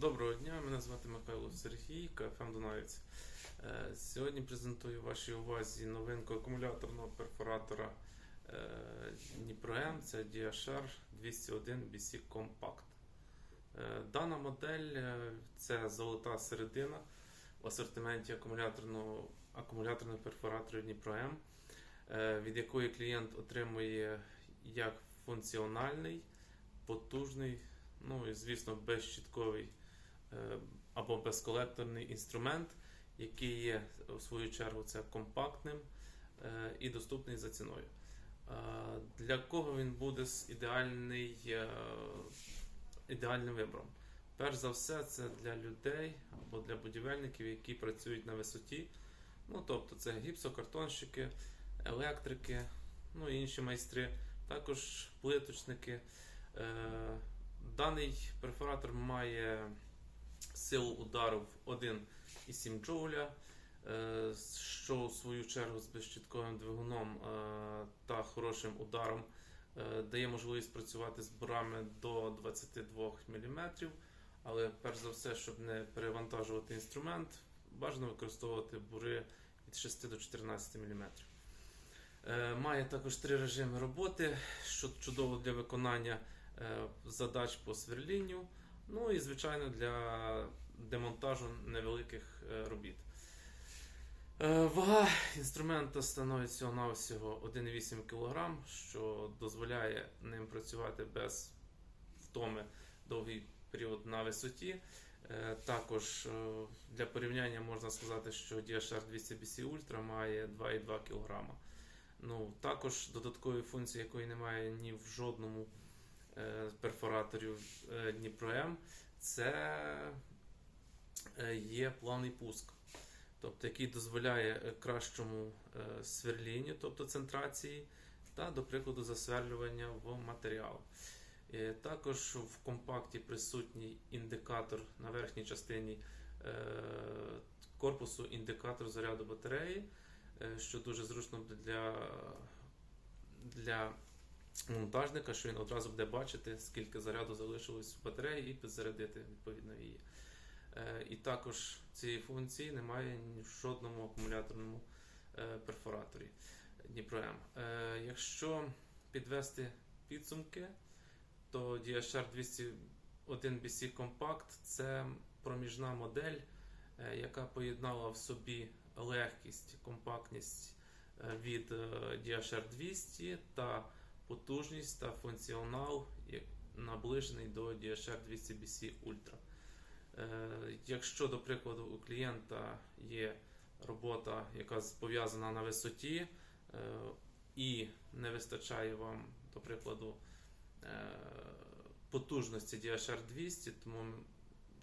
Доброго дня, мене звати Михайло Сергій, КФМ Дунаєць. Е, Сьогодні презентую вашій увазі новинку акумуляторного перфоратора е, Дніпро М, це DHR 201 BC Compact. Е, Дана модель це золота середина в асортименті акумуляторного, акумуляторних перфораторів Дніпро М, е, від якої клієнт отримує як функціональний, потужний, ну і звісно, безщітковий або безколекторний інструмент, який є в свою чергу це компактним е, і доступний за ціною. Е, Для кого він буде ідеальний, е, ідеальним вибором? Перш за все, це для людей або для будівельників, які працюють на висоті. Ну, тобто це гіпсокартонщики, електрики, ну і інші майстри, також плиточники. Е, Даний перфоратор має силу удару в 1,7 джоуля, е, що в свою чергу з безщітковим двигуном е, та хорошим ударом е, дає можливість працювати з бурами до 22 мм. Але перш за все, щоб не перевантажувати інструмент, бажано використовувати бури від 6 до 14 мм. Має також три режими роботи, що чудово для виконання задач по сверлінню, ну і звичайно для демонтажу невеликих е, робіт. Е, Вага інструмента становить всього навсього 1,8 кг, що дозволяє ним працювати без втоми довгий період на висоті. Е, Також для порівняння можна сказати, що DHR 200 BC Ultra має 2,2 кг. Ну, також додаткової функції, якої немає ні в жодному перфораторів е, Дніпро М, це е, є плавний пуск, тобто який дозволяє е, кращому е, сверлінню, тобто центрації, та, до прикладу, засверлювання в матеріал. Е, Також в компакті присутній індикатор на верхній частині е, корпусу, індикатор заряду батареї, е, що дуже зручно для, для монтажника, що він одразу буде бачити, скільки заряду залишилось в батареї, і підзарядити відповідно її. Е, І також цієї функції немає в жодному акумуляторному е, перфораторі Дніпро М. Е, Якщо підвести підсумки, то DHR 201 BC Compact це проміжна модель, яка поєднала в собі легкість, компактність від DHR 200 та потужність та функціонал наближений до DHR 200 BC Ultra. Якщо, до прикладу, у клієнта є робота, яка пов'язана на висоті, е, і не вистачає вам, до прикладу, е, потужності DHR 200, тому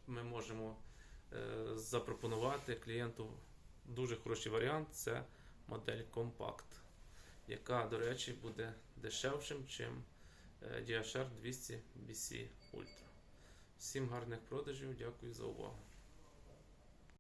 ми можемо е, запропонувати клієнту дуже хороший варіант це модель Compact, яка, до речі, буде дешевшим, чим е, DHR 200 BC Ultra. Всім гарних продажів, дякую за увагу.